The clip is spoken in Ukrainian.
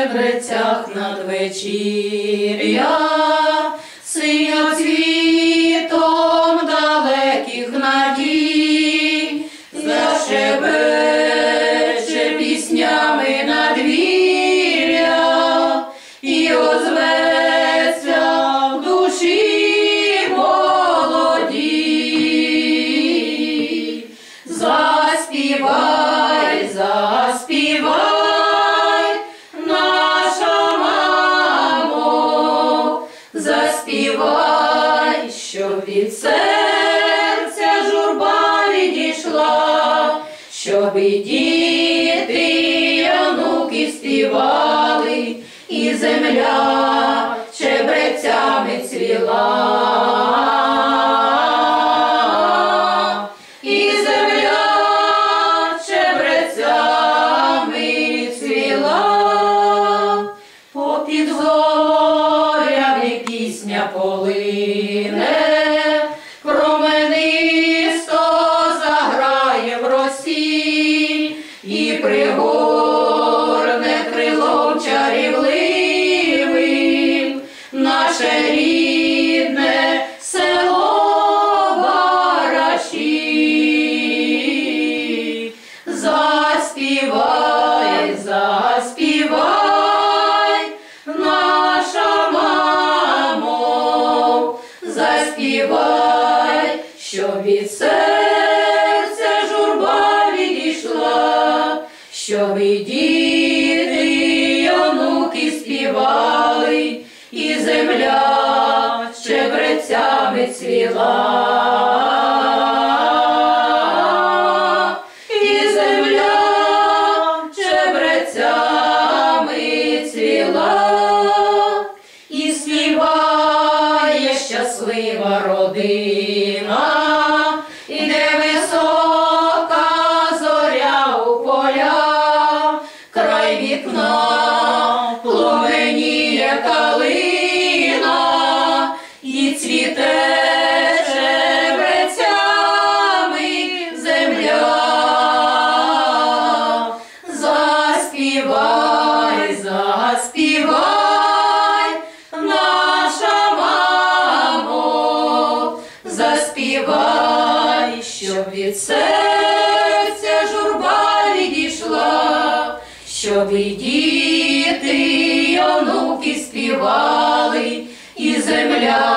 чебрецях надвечір'я, синьоцвітом далеких надій, зашебече піснями надвір'я. І озветься в душі молоді. Заспівай, від серця журба відійшла, щоб і діти, і онуки співали, і земля чебрецями цвіла. І пригорне крилом чарівливим наше рідне село Бараші. Заспівай, заспівай, наша мамо, заспівай, щоб від серця і діти, і онуки співали, і земля щебрецями цвіла. І земля чебрецями цвіла, і співає щаслива родина, вікна пломеніє калина, і цвіте чебрецями земля. Заспівай, заспівай, наша мамо, заспівай, щоб від серця журба відійшла, щоб і діти, і онуки співали, і земля